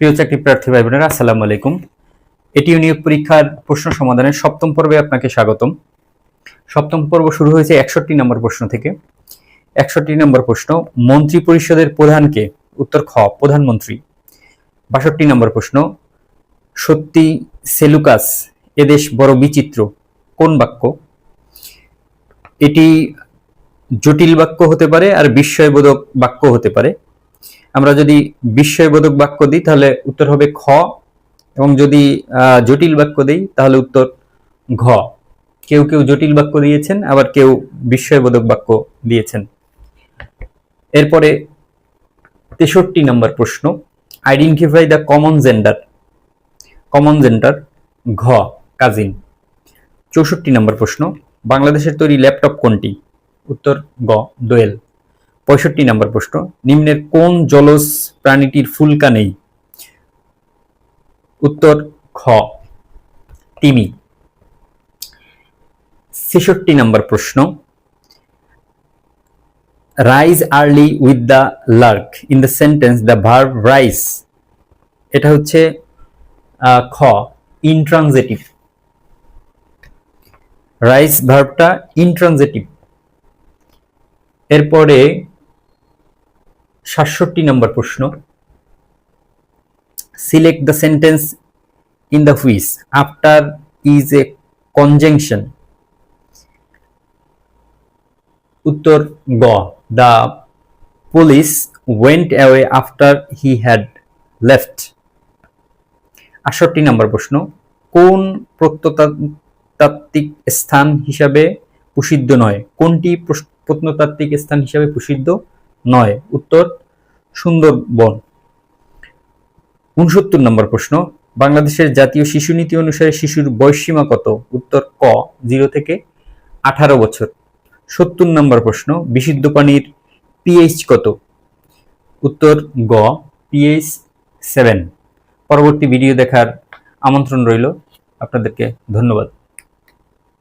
প্রিয় চাকরি প্রার্থী ভাই বোনেরা আসসালামু আলাইকুম। এটি নিয়োগ পরীক্ষার প্রশ্ন সমাধানের সপ্তম পর্বে আপনাকে স্বাগতম। সপ্তম পর্ব শুরু হয়েছে একষট্টি নম্বর প্রশ্ন থেকে। একষট্টি নম্বর প্রশ্ন, মন্ত্রী পরিষদের প্রধানকে, উত্তর খ, প্রধানমন্ত্রী। বাষট্টি নম্বর প্রশ্ন, সত্যি সেলুকাস এদেশ বড় বিচিত্র, কোন বাক্য? এটি জটিল বাক্য হতে পারে আর বিস্ময়বোধক বাক্য হতে পারে। আমরা যদি বিস্ময়বোধক বাক্য দিই, তাহলে উত্তর হবে খ। এবং যদি জটিল বাক্য দিই, তাহলে উত্তর ঘ। কেউ কেউ জটিল বাক্য দিয়েছেন, আবার কেউ বিস্ময়বোধক বাক্য দিয়েছেন। এরপরে তেষট্টি নম্বর প্রশ্ন। Identify the common gender common gender ঘ কাজিন চৌষট্টি নম্বর প্রশ্ন। বাংলাদেশের তৈরি ল্যাপটপ কোনটি? উত্তর গ, দোয়েল। পঁয়ষট্টি নম্বর প্রশ্ন, নিম্নের কোন জলজ প্রাণীটির ফুলকা নেই? উত্তর, খ। তিমি। ছেষট্টি নম্বর প্রশ্ন rise early with the lark in the sentence the verb rise এটা হচ্ছে খ ইনট্রানজেটিভ রাইস ভার্বটা ইনট্রানজেটিভ এরপরে সাতষট্টি নম্বর প্রশ্ন। Select the sentence in the which after is a conjunction উত্তর গ the police went away after he had left আটষট্টি number প্রশ্ন, কোন প্রত্নতাত্ত্বিক স্থান হিসাবে প্রসিদ্ধ নয়? কোনটি প্রত্নতাত্ত্বিক স্থান হিসাবে প্রসিদ্ধ? নয়, উত্তর সুন্দরবন। উনসত্তর নম্বর প্রশ্ন, বাংলাদেশের জাতীয় শিশু নীতি অনুসারে শিশুর বয়সসীমা কত? উত্তর ক, জিরো থেকে আঠারো বছর। সত্তর নম্বর প্রশ্ন, বিশুদ্ধ পানির পিএইচ কত? উত্তর গ পিএইচ সেভেন পরবর্তী ভিডিও দেখার আমন্ত্রণ রইল। আপনাদেরকে ধন্যবাদ।